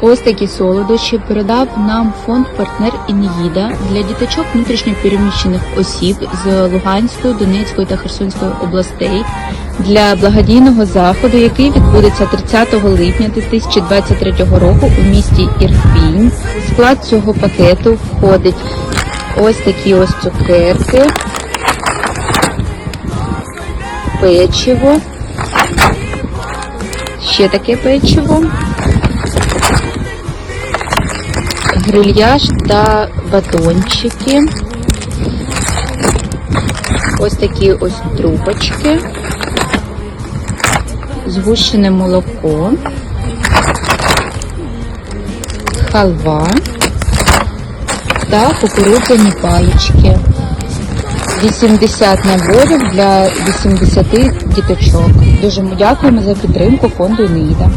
Ось такі солодощі передав нам фонд партнер Ін'їда для діточок внутрішньопереміщених осіб з Луганської, Донецької та Херсонської областей для благодійного заходу, який відбудеться 30 липня 2023 року у місті Ірпінь. В склад цього пакету входить ось такі ось цукерки, печиво, ще таке печиво. Грильяж та батончики. Ось такі ось трубочки, згущене молоко, халва та кукурудзяні палички. 80 наборів для 80 діточок. Дуже дякуємо за підтримку фонду Неїда.